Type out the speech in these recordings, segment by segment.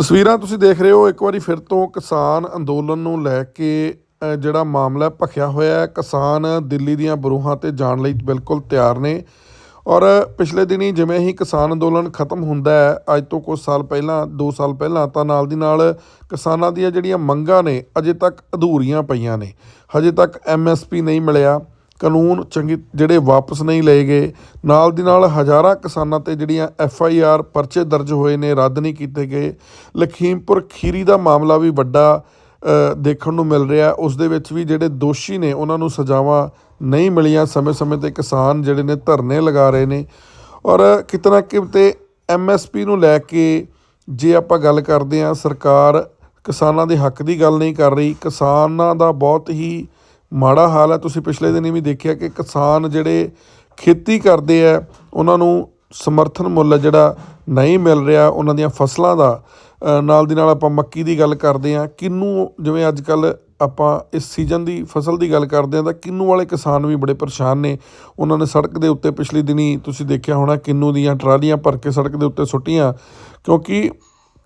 ਤਸਵੀਰਾਂ ਤੁਸੀਂ ਦੇਖ ਰਹੇ ਹੋ, ਇੱਕ ਵਾਰੀ ਫਿਰ ਤੋਂ ਕਿਸਾਨ ਅੰਦੋਲਨ ਨੂੰ ਲੈ ਕੇ ਜਿਹੜਾ ਮਾਮਲਾ ਭਖਿਆ ਹੋਇਆ ਹੈ। ਕਿਸਾਨ ਦਿੱਲੀ ਦੀਆਂ ਬਰੂਹਾਂ ਤੇ ਜਾਣ ਲਈ ਬਿਲਕੁਲ ਤਿਆਰ ਨੇ। ਔਰ ਪਿਛਲੇ ਦਿਨੀ ਜਿਵੇਂ ਹੀ ਕਿਸਾਨ ਅੰਦੋਲਨ ਖਤਮ ਹੁੰਦਾ ਹੈ, ਅੱਜ ਤੋਂ ਕੁਝ ਸਾਲ ਪਹਿਲਾਂ 2 ਸਾਲ ਪਹਿਲਾਂ, ਤਾਂ ਨਾਲ ਦੀ ਨਾਲ ਕਿਸਾਨਾਂ ਦੀਆਂ ਜਿਹੜੀਆਂ ਮੰਗਾਂ ਨੇ, ਅਜੇ ਤੱਕ ਅਧੂਰੀਆਂ ਪਈਆਂ ਨੇ। ਹਜੇ ਤੱਕ ਐਮਐਸਪੀ ਨਹੀਂ ਮਿਲਿਆ। ਕਾਨੂੰਨ ਚੰਗੀ, ਜਿਹੜੇ ਵਾਪਸ ਨਹੀਂ ਲਏ ਗਏ, ਨਾਲ ਦੀ ਨਾਲ ਹਜ਼ਾਰਾਂ ਕਿਸਾਨਾਂ ਤੇ ਜਿਹੜੀਆਂ ਐਫ ਆਈ ਆਰ ਪਰਚੇ ਦਰਜ ਹੋਏ ਨੇ, ਰੱਦ ਨਹੀਂ ਕੀਤੇ ਗਏ। ਲਖੀਮਪੁਰ ਖੀਰੀ ਦਾ ਮਾਮਲਾ ਵੀ ਵੱਡਾ ਦੇਖਣ ਨੂੰ ਮਿਲ ਰਿਹਾ। ਉਸ ਦੇ ਵਿੱਚ ਵੀ ਜਿਹੜੇ ਦੋਸ਼ੀ ਨੇ, ਉਹਨਾਂ ਨੂੰ ਸਜ਼ਾਵਾਂ ਨਹੀਂ ਮਿਲੀਆਂ। ਸਮੇਂ-ਸਮੇਂ ਤੇ ਕਿਸਾਨ ਜਿਹੜੇ ਨੇ ਧਰਨੇ ਲਗਾ ਰਹੇ ਨੇ। ਔਰ ਕਿਤਨਾ ਕਿਤੇ ਐਮਐਸਪੀ ਨੂੰ ਲੈ ਕੇ ਜੇ ਆਪਾਂ ਗੱਲ ਕਰਦੇ ਹਾਂ, ਸਰਕਾਰ ਕਿਸਾਨਾਂ ਦੇ ਹੱਕ ਦੀ ਗੱਲ ਨਹੀਂ ਕਰ ਰਹੀ। ਕਿਸਾਨਾਂ ਦਾ ਬਹੁਤ ਹੀ ਮਾੜਾ ਹਾਲ ਹੈ, ਤੁਸੀਂ ਪਿਛਲੇ ਦਿਨੀ ਵੀ ਦੇਖਿਆ ਕਿ ਕਿਸਾਨ ਜਿਹੜੇ ਖੇਤੀ ਕਰਦੇ ਆ, ਉਹਨਾਂ ਨੂੰ ਸਮਰਥਨ ਮੁੱਲ ਜਿਹੜਾ ਨਹੀਂ ਮਿਲ ਰਿਹਾ ਉਹਨਾਂ ਦੀਆਂ ਫਸਲਾਂ ਦਾ। ਨਾਲ ਦੀ ਨਾਲ ਆਪਾਂ ਮੱਕੀ ਦੀ ਗੱਲ ਕਰਦੇ ਆ ਕਿੰਨੂ ਜਿਵੇਂ ਅੱਜ ਕੱਲ ਆਪਾਂ ਇਸ ਸੀਜ਼ਨ ਦੀ ਫਸਲ ਦੀ ਗੱਲ ਕਰਦੇ ਆ ਤਾਂ ਕਿੰਨੂ ਵਾਲੇ ਕਿਸਾਨ ਵੀ ਬੜੇ ਪਰੇਸ਼ਾਨ ਨੇ। ਉਹਨਾਂ ਨੇ ਸੜਕ ਦੇ ਉੱਤੇ ਪਿਛਲੇ ਦਿਨੀ ਤੁਸੀਂ ਦੇਖਿਆ ਹੋਣਾ, ਕਿੰਨੂ ਦੀਆਂ ਟਰਾਲੀਆਂ ਭਰ ਕੇ ਸੜਕ ਦੇ ਉੱਤੇ ਸੁੱਟੀਆਂ, ਕਿਉਂਕਿ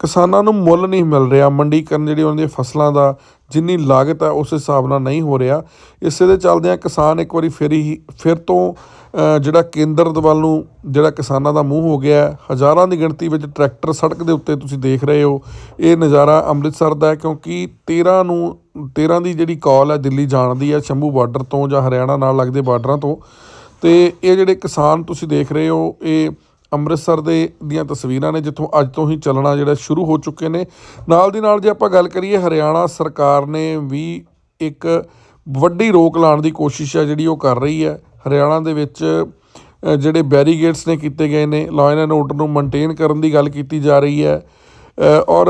ਕਿਸਾਨਾਂ ਨੂੰ ਮੁੱਲ ਨਹੀਂ ਮਿਲ ਰਿਹਾ ਮੰਡੀਕਰਨ ਜਿਹੜੀ ਉਹਨਾਂ ਦੀਆਂ ਫਸਲਾਂ ਦਾ ਜਿੰਨੀ ਲਾਗਤ ਹੈ ਉਸ ਹਿਸਾਬ ਨਾਲ ਨਹੀਂ ਹੋ ਰਿਹਾ। ਇਸੇ ਦੇ ਚੱਲਦਿਆਂ ਕਿਸਾਨ ਇੱਕ ਵਾਰੀ ਫਿਰ ਹੀ ਫਿਰ ਤੋਂ ਜਿਹੜਾ ਕੇਂਦਰ ਵੱਲ ਨੂੰ ਜਿਹੜਾ ਕਿਸਾਨਾਂ ਦਾ ਮੂੰਹ ਹੋ ਗਿਆ ਹਜ਼ਾਰਾਂ ਦੀ ਗਿਣਤੀ ਵਿੱਚ ਟਰੈਕਟਰ ਸੜਕ ਦੇ ਉੱਤੇ ਤੁਸੀਂ ਦੇਖ ਰਹੇ ਹੋ। ਇਹ ਨਜ਼ਾਰਾ ਅੰਮ੍ਰਿਤਸਰ ਦਾ ਹੈ ਕਿਉਂਕਿ 13 ਨੂੰ 13 ਦੀ ਜਿਹੜੀ ਕਾਲ ਹੈ ਦਿੱਲੀ ਜਾਣ ਦੀ ਹੈ ਸ਼ੰਭੂ ਬਾਰਡਰ ਤੋਂ ਜਾਂ ਹਰਿਆਣਾ ਨਾਲ ਲੱਗਦੇ ਬਾਰਡਰਾਂ ਤੋਂ। ਤੇ ਇਹ ਜਿਹੜੇ ਕਿਸਾਨ ਤੁਸੀਂ ਦੇਖ ਰਹੇ ਹੋ, ਇਹ ਅੰਮ੍ਰਿਤਸਰ ਦੇ ਦੀਆਂ ਤਸਵੀਰਾਂ ਨੇ, ਜਿੱਥੋਂ ਅੱਜ ਤੋਂ ਹੀ ਚੱਲਣਾ ਜਿਹੜਾ ਸ਼ੁਰੂ ਹੋ ਚੁੱਕੇ ਨੇ। ਨਾਲ ਦੀ ਨਾਲ ਜੇ ਆਪਾਂ ਗੱਲ ਕਰੀਏ, ਹਰਿਆਣਾ ਸਰਕਾਰ ਨੇ ਵੀ ਇੱਕ ਵੱਡੀ ਰੋਕ ਲਾਉਣ ਦੀ ਕੋਸ਼ਿਸ਼ ਹੈ ਜਿਹੜੀ ਉਹ ਕਰ ਰਹੀ ਹੈ। ਹਰਿਆਣਾ ਦੇ ਵਿੱਚ ਜਿਹੜੇ ਬੈਰੀਗੇਡਸ ਨੇ ਕੀਤੇ ਗਏ ਨੇ, ਲਾਅ ਐਂਡ ਆਰਡਰ ਨੂੰ ਮੇਨਟੇਨ ਕਰਨ ਦੀ ਗੱਲ ਕੀਤੀ ਜਾ ਰਹੀ ਹੈ। ਔਰ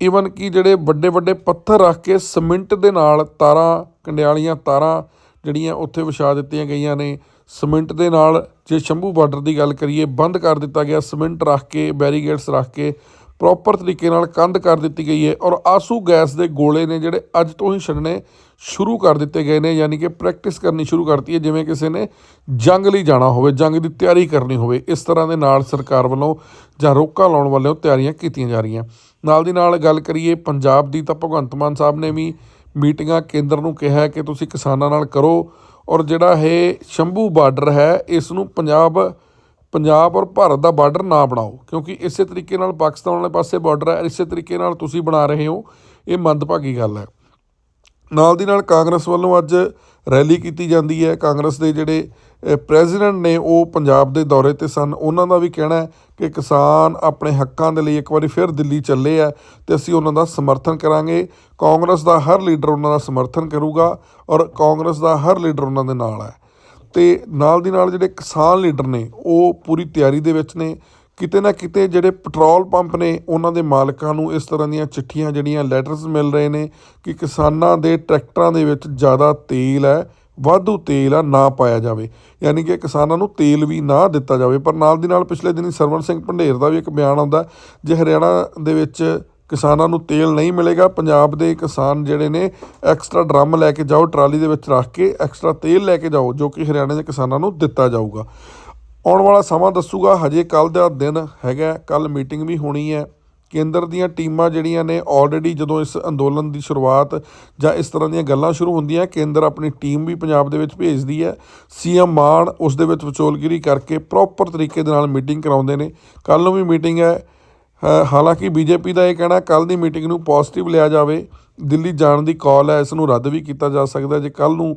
ਈਵਨ ਕਿ ਜਿਹੜੇ ਵੱਡੇ ਵੱਡੇ ਪੱਥਰ ਰੱਖ ਕੇ ਸਿਮੈਂਟ ਦੇ ਨਾਲ ਤਾਰਾਂ, ਕੰਡਿਆਲੀਆਂ ਤਾਰਾਂ ਜਿਹੜੀਆਂ ਉੱਥੇ ਵਿਛਾ ਦਿੱਤੀਆਂ ਗਈਆਂ ਨੇ ਸਿਮੈਂਟ ਦੇ ਨਾਲ ਜੇ ਸ਼ੰਭੂ ਬਾਰਡਰ ਦੀ ਗੱਲ ਕਰੀਏ, ਬੰਦ ਕਰ ਦਿੱਤਾ ਗਿਆ ਸਿਮੈਂਟ ਰੱਖ ਕੇ ਬੈਰੀਗੇਡਸ ਰੱਖ ਕੇ, ਪ੍ਰੋਪਰ ਤਰੀਕੇ ਨਾਲ ਕੰਧ ਕਰ ਦਿੱਤੀ ਗਈ ਹੈ ਔਰ ਆਸੂ ਗੈਸ ਦੇ ਗੋਲੇ ਨੇ ਜਿਹੜੇ ਅੱਜ ਤੋਂ ਹੀ ਛੱਡਣੇ ਸ਼ੁਰੂ ਕਰ ਦਿੱਤੇ ਗਏ ਨੇ, ਯਾਨੀ ਕਿ ਪ੍ਰੈਕਟਿਸ ਕਰਨੀ ਸ਼ੁਰੂ ਕਰਤੀ ਹੈ, ਜਿਵੇਂ ਕਿਸੇ ਨੇ ਜੰਗ ਲਈ ਜਾਣਾ ਹੋਵੇ, ਜੰਗ ਦੀ ਤਿਆਰੀ ਕਰਨੀ ਹੋਵੇ, ਇਸ ਤਰ੍ਹਾਂ ਦੇ ਨਾਲ ਸਰਕਾਰ ਵੱਲੋਂ ਜਾਂ ਰੋਕਾਂ ਲਾਉਣ ਵੱਲੋਂ ਤਿਆਰੀਆਂ ਕੀਤੀਆਂ ਜਾ ਰਹੀਆਂ। ਨਾਲ ਦੀ ਨਾਲ ਗੱਲ ਕਰੀਏ, ਪੰਜਾਬ ਦੀ ਤਾਂ ਭਗਵੰਤ ਮਾਨ ਸਾਹਿਬ ਨੇ ਵੀ ਮੀਟਿੰਗਾਂ ਕੇਂਦਰ ਨੂੰ ਕਿਹਾ ਕਿ ਤੁਸੀਂ ਕਿਸਾਨਾਂ ਨਾਲ ਕਰੋ ਔਰ ਜਿਹੜਾ ਇਹ ਸ਼ੰਭੂ ਬਾਰਡਰ ਹੈ ਇਸ ਨੂੰ ਪੰਜਾਬ ਪੰਜਾਬ ਔਰ ਭਾਰਤ ਦਾ ਬਾਰਡਰ ਨਾ ਬਣਾਓ, ਕਿਉਂਕਿ ਇਸੇ ਤਰੀਕੇ ਨਾਲ ਪਾਕਿਸਤਾਨ ਵਾਲੇ ਪਾਸੇ ਬਾਰਡਰ ਹੈ ਇਸੇ ਤਰੀਕੇ ਨਾਲ ਤੁਸੀਂ ਬਣਾ ਰਹੇ ਹੋ, ਇਹ ਮੰਦਭਾਗੀ ਗੱਲ ਹੈ। ਨਾਲ ਦੀ ਨਾਲ ਕਾਂਗਰਸ ਵੱਲੋਂ ਅੱਜ ਰੈਲੀ ਕੀਤੀ ਜਾਂਦੀ ਹੈ। ਕਾਂਗਰਸ ਦੇ ਜਿਹੜੇ ਪ੍ਰੈਜ਼ੀਡੈਂਟ ਨੇ ਉਹ ਪੰਜਾਬ ਦੇ ਦੌਰੇ ਤੇ ਸਨ। ਉਹਨਾਂ ਦਾ ਵੀ ਕਹਿਣਾ ਹੈ ਕਿ ਕਿਸਾਨ ਆਪਣੇ ਹੱਕਾਂ ਦੇ ਲਈ ਇੱਕ ਵਾਰੀ ਫਿਰ ਦਿੱਲੀ ਚੱਲੇ ਆ ਤੇ ਅਸੀਂ ਉਹਨਾਂ ਦਾ ਸਮਰਥਨ ਕਰਾਂਗੇ। ਕਾਂਗਰਸ ਦਾ ਹਰ ਲੀਡਰ ਉਹਨਾਂ ਦਾ ਸਮਰਥਨ ਕਰੂਗਾ ਔਰ ਕਾਂਗਰਸ ਦਾ ਹਰ ਲੀਡਰ ਉਹਨਾਂ ਦੇ ਨਾਲ ਹੈ। ਤੇ ਨਾਲ ਦੀ ਨਾਲ ਜਿਹੜੇ ਕਿਸਾਨ ਲੀਡਰ ਨੇ, ਉਹ ਪੂਰੀ ਤਿਆਰੀ ਦੇ ਵਿੱਚ ਨੇ। ਕਿਤੇ ਨਾ ਕਿਤੇ ਜਿਹੜੇ ਪੈਟਰੋਲ ਪੰਪ ਨੇ, ਉਹਨਾਂ ਦੇ ਮਾਲਕਾਂ ਨੂੰ ਇਸ ਤਰ੍ਹਾਂ ਦੀਆਂ ਚਿੱਠੀਆਂ, ਜਿਹੜੀਆਂ ਲੈਟਰਸ ਮਿਲ ਰਹੇ ਨੇ ਕਿ ਕਿਸਾਨਾਂ ਦੇ ਟਰੈਕਟਰਾਂ ਦੇ ਵਿੱਚ ਜ਼ਿਆਦਾ ਤੇਲ ਹੈ, ਵਾਧੂ ਤੇਲ ਆ, ਨਾ ਪਾਇਆ ਜਾਵੇ। ਯਾਨੀ ਕਿ ਕਿਸਾਨਾਂ ਨੂੰ ਤੇਲ ਵੀ ਨਾ ਦਿੱਤਾ ਜਾਵੇ। ਪਰ ਨਾਲ ਦੀ ਨਾਲ ਪਿਛਲੇ ਦਿਨੀ ਸਰਵਨ ਸਿੰਘ ਭੰਡੇਰ ਦਾ ਵੀ ਇੱਕ ਬਿਆਨ ਆਉਂਦਾ ਜੇ ਹਰਿਆਣਾ ਦੇ ਵਿੱਚ ਕਿਸਾਨਾਂ ਨੂੰ ਤੇਲ ਨਹੀਂ ਮਿਲੇਗਾ, ਪੰਜਾਬ ਦੇ ਕਿਸਾਨ ਜਿਹੜੇ ਨੇ ਐਕਸਟਰਾ ਡਰਮ ਲੈ ਕੇ ਜਾਓ, ਟਰਾਲੀ ਦੇ ਵਿੱਚ ਰੱਖ ਕੇ ਐਕਸਟਰਾ ਤੇਲ ਲੈ ਕੇ ਜਾਓ, ਜੋ ਕਿ ਹਰਿਆਣੇ ਦੇ ਕਿਸਾਨਾਂ ਨੂੰ ਦਿੱਤਾ ਜਾਊਗਾ। ਆਉਣ ਵਾਲਾ ਸਮਾਂ ਦੱਸੂਗਾ, ਹਜੇ ਕੱਲ ਦਾ ਦਿਨ ਹੈਗਾ ਕੱਲ ਮੀਟਿੰਗ ਵੀ ਹੋਣੀ ਹੈ। ਕੇਂਦਰ ਦੀਆਂ ਟੀਮਾਂ ਜਿਹੜੀਆਂ ਨੇ ਆਲਰੇਡੀ ਜਦੋਂ ਇਸ ਅੰਦੋਲਨ ਦੀ ਸ਼ੁਰੂਆਤ ਜਾਂ ਇਸ ਤਰ੍ਹਾਂ ਦੀਆਂ ਗੱਲਾਂ ਸ਼ੁਰੂ ਹੁੰਦੀਆਂ, ਕੇਂਦਰ ਆਪਣੀ ਟੀਮ ਵੀ ਪੰਜਾਬ ਦੇ ਵਿੱਚ ਭੇਜਦੀ ਹੈ। ਸੀਐਮ ਮਾਨ ਉਸ ਦੇ ਵਿੱਚ ਵਿਚੋਲਗਿਰੀ ਕਰਕੇ ਪ੍ਰੋਪਰ ਤਰੀਕੇ ਦੇ ਨਾਲ ਮੀਟਿੰਗ ਕਰਾਉਂਦੇ ਨੇ। ਕੱਲ ਨੂੰ ਵੀ ਮੀਟਿੰਗ ਹੈ। ਹਾਲਾਂਕਿ ਬੀਜੇਪੀ ਦਾ ਇਹ ਕਹਿਣਾ ਕੱਲ ਦੀ ਮੀਟਿੰਗ ਨੂੰ ਪੋਜ਼ਿਟਿਵ ਲਿਆ ਜਾਵੇ। ਦਿੱਲੀ ਜਾਣ ਦੀ ਕਾਲ ਹੈ, ਇਸ ਨੂੰ ਰੱਦ ਵੀ ਕੀਤਾ ਜਾ ਸਕਦਾ ਜੇ ਕੱਲ ਨੂੰ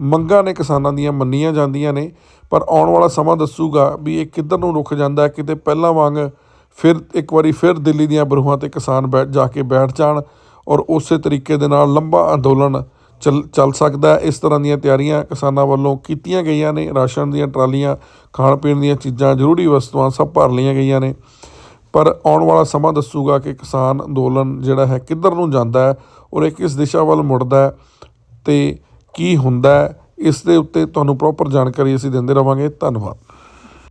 ਮੰਗਾਂ ਨੇ ਕਿਸਾਨਾਂ ਦੀਆਂ ਮੰਨੀਆਂ ਜਾਂਦੀਆਂ ਨੇ, ਪਰ ਆਉਣ ਵਾਲਾ ਸਮਾਂ ਦੱਸੂਗਾ ਵੀ ਇਹ ਕਿੱਧਰ ਨੂੰ ਰੁਕ ਜਾਂਦਾ ਹੈ। ਕਿਤੇ ਪਹਿਲਾਂ ਵਾਂਗ ਫਿਰ ਇੱਕ ਵਾਰੀ ਫਿਰ ਦਿੱਲੀ ਦੀਆਂ ਬਰੂਹਾਂ ਤੇ ਕਿਸਾਨ ਬੈਠ ਜਾ ਕੇ ਬੈਠ ਜਾਣ ਔਰ ਉਸੇ ਤਰੀਕੇ ਦੇ ਨਾਲ ਲੰਬਾ ਅੰਦੋਲਨ ਚੱਲ ਚੱਲ ਸਕਦਾ ਇਸ ਤਰ੍ਹਾਂ ਦੀਆਂ ਤਿਆਰੀਆਂ ਕਿਸਾਨਾਂ ਵੱਲੋਂ ਕੀਤੀਆਂ ਗਈਆਂ ਨੇ। ਰਾਸ਼ਨ ਦੀਆਂ ਟਰਾਲੀਆਂ ਖਾਣ ਪੀਣ ਦੀਆਂ ਚੀਜ਼ਾਂ, ਜ਼ਰੂਰੀ ਵਸਤੂਆਂ ਸਭ ਭਰ ਲਈਆਂ ਗਈਆਂ ਨੇ। ਪਰ ਆਉਣ ਵਾਲਾ ਸਮਾਂ ਦੱਸੂਗਾ ਕਿ ਕਿਸਾਨ ਅੰਦੋਲਨ ਜਿਹੜਾ ਹੈ ਕਿੱਧਰ ਨੂੰ ਜਾਂਦਾ ਹੈ ਔਰ ਇਹ ਕਿਸ ਦਿਸ਼ਾ ਵੱਲ ਮੁੜਦਾ ਹੈ ਤੇ ਕੀ ਹੁੰਦਾ ਹੈ, ਇਸ ਦੇ ਉੱਤੇ ਤੁਹਾਨੂੰ ਪ੍ਰੋਪਰ ਜਾਣਕਾਰੀ ਅਸੀਂ ਦਿੰਦੇ ਰਵਾਂਗੇ। ਧੰਨਵਾਦ।